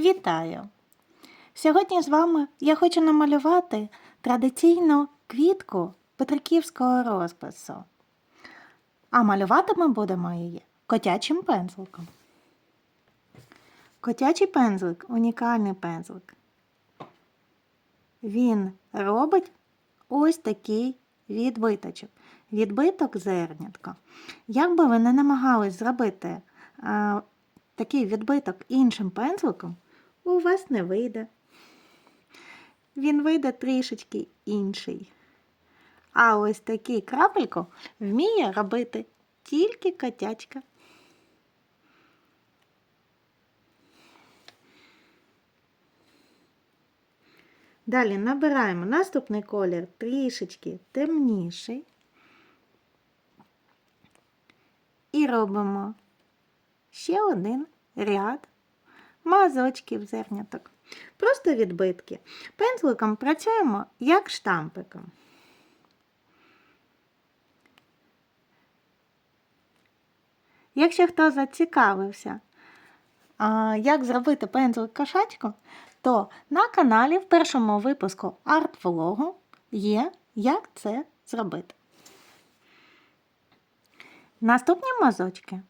Вітаю! Сьогодні з вами я хочу намалювати традиційну квітку петриківського розпису. А малювати ми будемо її котячим пензликом. Котячий пензлик унікальний пензлик. Він робить ось такий відбиточок. Відбиток зернятка. Як би ви не намагались зробити а, такий відбиток іншим пензликом, у вас не вийде. Він вийде трішечки інший. А ось такий крапельку вміє робити тільки котячка. Далі набираємо наступний колір трішечки темніший. І робимо ще один ряд мазочків зерняток. Просто відбитки. Пензликом працюємо як штампиком. Якщо хто зацікавився, як зробити пензлик кошачку, то на каналі в першому випуску арт-влогу є, як це зробити. Наступні мазочки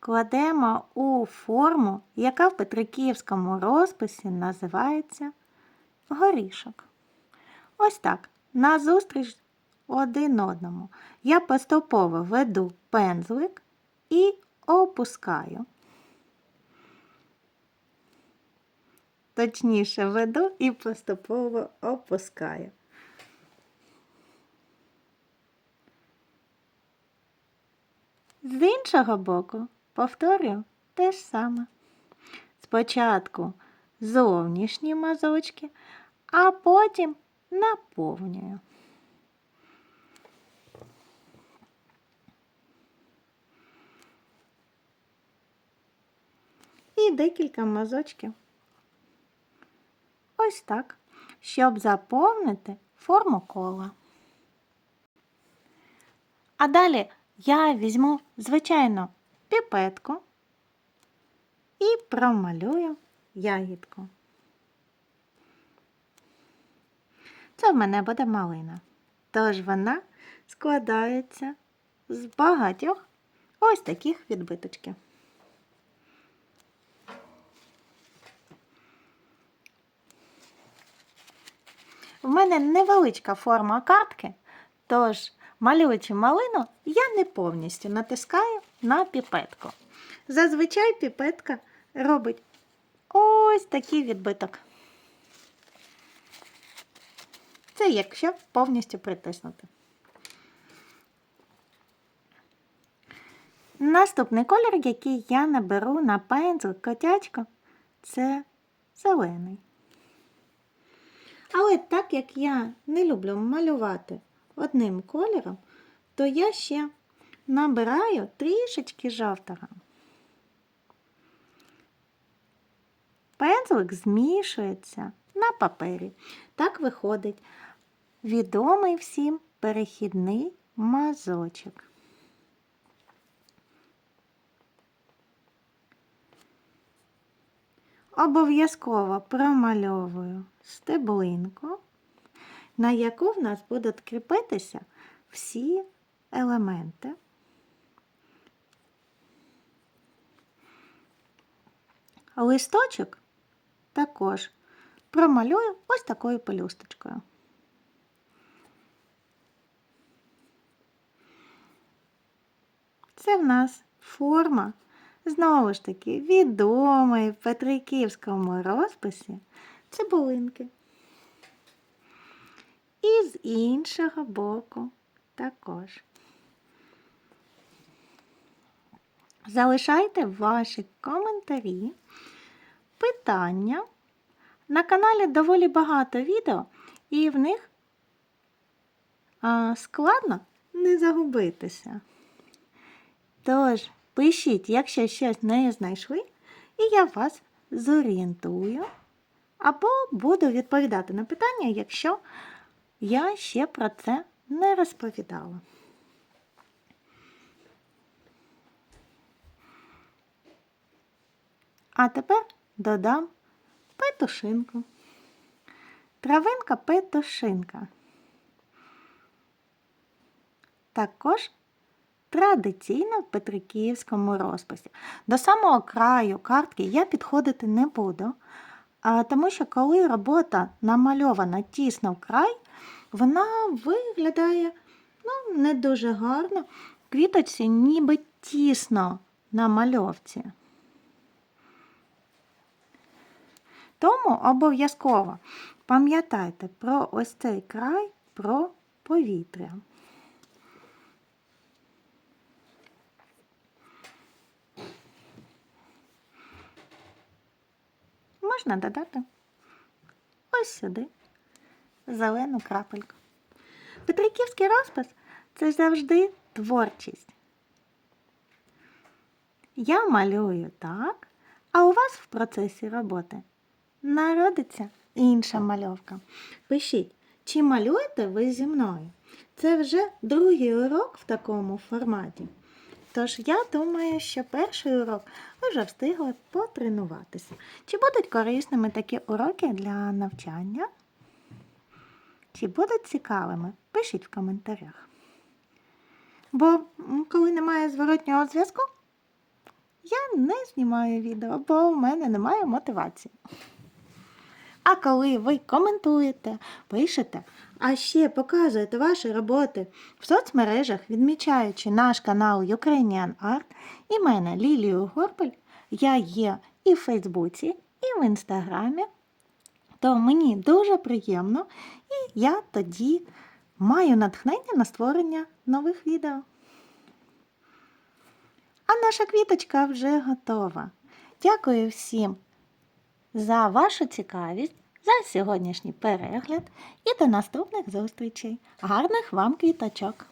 вкладемо у форму, яка в Петриківському розписі називається горішок. Ось так, назустріч один одному. Я поступово веду пензлик і опускаю. Точніше веду і поступово опускаю. З іншого боку повторюю те ж саме. Спочатку зовнішні мазочки, а потім наповнюю. І декілька мазочків. Ось так, щоб заповнити форму кола. А далі я візьму, звичайно, піпетку і промалюю ягідку. Це в мене буде малина. Тож вона складається з багатьох ось таких відбиточків. В мене невеличка форма картки, тож, малюючи малину, я не повністю натискаю на піпетку. Зазвичай піпетка робить ось такий відбиток. Це якщо повністю притиснути. Наступний колір, який я наберу на пензл котячку, це зелений. Але так як я не люблю малювати одним кольором, то я ще набираю трішечки жовтого. Пензлик змішується на папері. Так виходить відомий всім перехідний мазочок. Обов'язково промальовую стеблинку, на яку в нас будуть кріпитися всі елементи. Листочок також промалюю ось такою пелюсточкою. Це в нас форма, знову ж таки, відомої в Петриківському розписі цибулинки. І з іншого боку також. Залишайте ваші коментарі, питання. На каналі доволі багато відео, і в них складно не загубитися. Тож, пишіть, якщо щось не знайшли, і я вас зорієнтую, або буду відповідати на питання, якщо я ще про це не розповідала. А тепер додам петушинку. Травинка петушинка. Також традиційно в Петриківському розписі. До самого краю картки я підходити не буду, тому що коли робота намальована тісно в край, вона виглядає ну, не дуже гарно. Квіточці ніби тісно на мальовці. Тому обов'язково пам'ятайте про ось цей край, про повітря. Можна додати ось сюди зелену крапельку. Петриківський розпис це завжди творчість. Я малюю так, а у вас в процесі роботи народиться інша мальовка. Пишіть, чи малюєте ви зі мною? Це вже другий урок в такому форматі. Тож я думаю, що перший урок ви вже встигли потренуватися. Чи будуть корисними такі уроки для навчання? Чи будуть цікавими? Пишіть в коментарях. Бо коли немає зворотнього зв'язку, я не знімаю відео, бо в мене немає мотивації. А коли ви коментуєте, пишете, а ще показуєте ваші роботи в соцмережах, відмічаючи наш канал Ukrainian Art і мене Лілію Горпель, я є і в Фейсбуці, і в Інстаграмі, то мені дуже приємно, і я тоді маю натхнення на створення нових відео. А наша квіточка вже готова. Дякую всім за вашу цікавість, за сьогоднішній перегляд і до наступних зустрічей. Гарних вам квіточок!